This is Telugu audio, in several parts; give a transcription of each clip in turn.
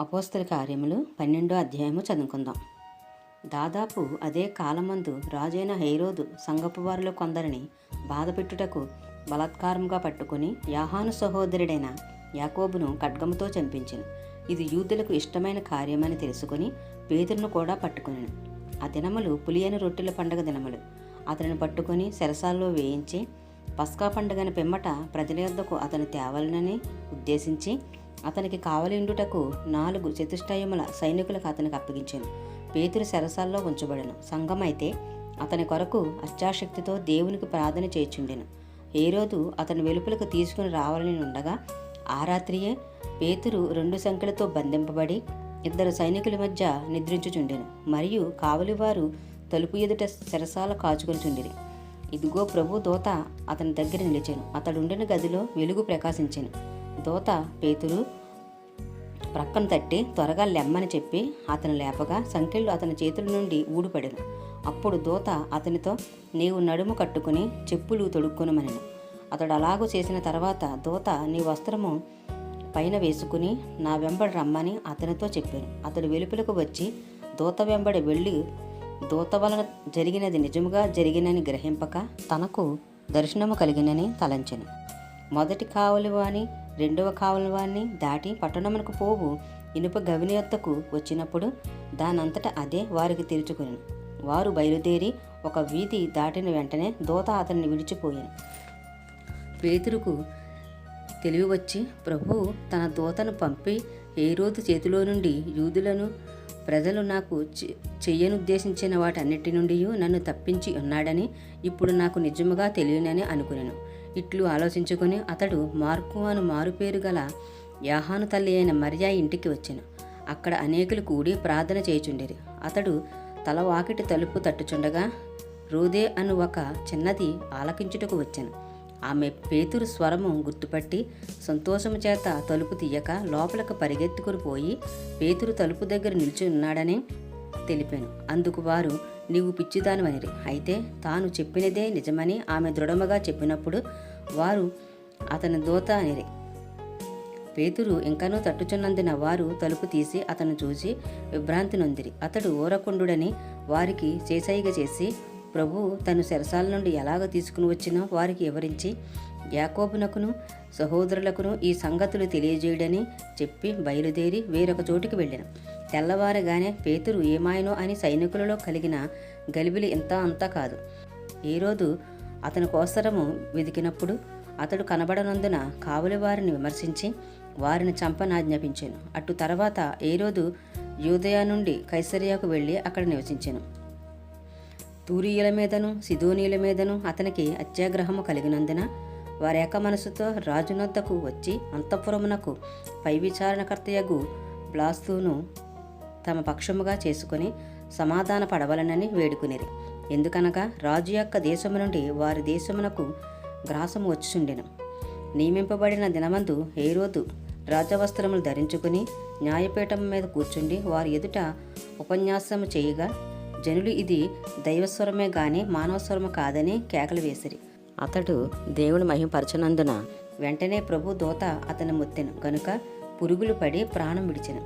అపోస్తల కార్యములు పన్నెండో అధ్యాయము చదువుకుందాం. దాదాపు అదే కాలమందు రాజైన హైరోదు సంగపు వారిలో కొందరిని బాధపెట్టుటకు బలాత్కారంగా పట్టుకుని యాహాను సహోదరుడైన యాకోబును ఖడ్గముతో చంపించను. ఇది యూదులకు ఇష్టమైన కార్యమని తెలుసుకుని పేదరును కూడా పట్టుకుని ఆ దినములు పులియని రొట్టెల పండగ దినములు. అతనిని పట్టుకొని సెరసాల్లో వేయించి పస్కా పండుగన పిమ్మట ప్రజల యొద్దకు అతను తేవాలనని ఉద్దేశించి అతనికి కావలిండుటకు నాలుగు చతుష్టయముల సైనికులకు అతనికి అప్పగించాను. పేతురు సరసాల్లో ఉంచబడను. సంఘమైతే అయితే అతని కొరకు అత్యాశక్తితో దేవునికి ప్రార్థన చేయుచుండెను. రోజు అతని వెలుపలకు తీసుకుని రావాలని ఉండగా ఆ రాత్రియే పేతురు రెండు సంఖ్యలతో బంధింపబడి ఇద్దరు సైనికుల మధ్య నిద్రించుచుండెను. మరియు కావలివారు తలుపు ఎదుట సెరసాల కాచుకొనిచుండిరి. ఇదిగో ప్రభు దోత అతని దగ్గర నిలిచాను. అతడుండిన గదిలో వెలుగు ప్రకాశించాను. దోత పేతురు ప్రక్కన తట్టి త్వరగా లెమ్మని చెప్పి అతను లేపగా సంఖ్యలు అతని చేతుల నుండి ఊడిపడెను. అప్పుడు దోత అతనితో నీవు నడుము కట్టుకుని చెప్పులు తొడుక్కొనమనెను. అతడు అలాగూ చేసిన తర్వాత దోత నీ వస్త్రము పైన వేసుకుని నా వెంబడి రమ్మని అతనితో చెప్పాను. అతడు వెలుపలకు వచ్చి దూత వెంబడి వెళ్ళి. దూత వలన జరిగినది నిజముగా జరిగినని గ్రహింపక తనకు దర్శనము కలిగినని తలంచెను. మొదటి కావలివాని రెండవ కావలి దాటి పట్టణమునకు పోవు. ఇనుప గవిని వచ్చినప్పుడు దానంతట అదే వారికి తెరుచుకుని వారు బయలుదేరి ఒక వీధి దాటిన వెంటనే దూత అతన్ని విడిచిపోయాను. పేతురుకు తెలివి వచ్చి ప్రభువు తన దూతను పంపి ఏ రోజు చేతిలో నుండి యూదులను ప్రజలు నాకు చె- చెయ్యనుద్దేశించిన వాటన్నిటి నుండి నన్ను తప్పించి ఉన్నాడని ఇప్పుడు నాకు నిజముగా తెలియనని అనుకున్నాను ఇట్లు ఆలోచించుకొని అతడు మార్కు అను మారుపేరు గల యాహాను తల్లి అయిన మరియా ఇంటికి వచ్చాను. అక్కడ అనేకులు కూడి ప్రార్థన చేయుచుండేది అతడు తల వాకిటి తలుపు తట్టుచుండగా రోదే అను ఒక చిన్నది ఆలకించుటకు వచ్చాను. ఆమె పేతురు స్వరము గుర్తుపట్టి సంతోషము చేత తలుపు తీయక లోపలకు పరిగెత్తుకుని పోయి పేతురు తలుపు దగ్గర నిలిచి ఉన్నాడని తెలిపాను. అందుకు వారు నీవు పిచ్చిదానివనిరి. అయితే తాను చెప్పినదే నిజమని ఆమె దృఢముగా చెప్పినప్పుడు వారు అతని దూత అనిరి. పేతురు ఇంకనూ తట్టుచున్నందున వారు తలుపు తీసి అతను చూసి విభ్రాంతి నొందిరి. అతడు ఊరకుండుడని వారికి చేసైగ చేసి ప్రభు తను సెరసాల నుండి ఎలాగ తీసుకుని వచ్చినో వారికి వివరించి యాకోబునకును సహోదరులకును ఈ సంగతులు తెలియజేయడని చెప్పి బయలుదేరి వేరొక చోటికి వెళ్ళాను. తెల్లవారగానే పేతురు ఏమాయనో అని సైనికులలో కలిగిన గలిబిలి ఇంత అంతా కాదు. ఈరోజు అతని కోసరము వెదికినప్పుడు అతడు కనబడనందున కావలి వారిని విమర్శించి వారిని చంపనాజ్ఞాపించాను. అటు తర్వాత ఏ రోజు యూదయ నుండి కైసరియాకు వెళ్ళి అక్కడ నివసించాను. తూరీయుల మీదను సిదోనీయుల మీదను అతనికి అత్యాగ్రహము కలిగినందున వారేక మనసుతో రాజునొద్దకు వచ్చి అంతఃపురమునకు పై విచారణకర్తయగు బ్లాస్తును తమ పక్షముగా చేసుకుని సమాధాన పడవలనని వేడుకునేది ఎందుకనగా రాజు యొక్క దేశము నుండి వారి దేశమునకు గ్రాసము వచ్చుచుండెను. నియమింపబడిన దినమందు హేరోదు రాజవస్త్రములు ధరించుకుని న్యాయపీఠం మీద కూర్చుండి వారి ఎదుట ఉపన్యాసము చేయగా జనులు ఇది దైవస్వరమే గాని మానవస్వరము కాదని కేకలు వేసిరి. అతడు దేవుని మహిమపరచనందున వెంటనే ప్రభు దోత అతని ముత్తెను. గనుక పురుగులు పడి ప్రాణం విడిచెను.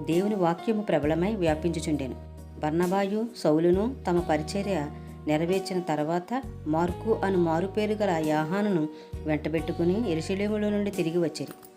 దేవుని వాక్యము ప్రబలమై వ్యాపించుచుండెను. బర్ణబాయు సౌలును తమ పరిచర్య నెరవేర్చిన తర్వాత మార్కు అను మారుపేరు గల యాహానును వెంటబెట్టుకుని ఎరుశలేములో నుండి తిరిగి వచ్చారు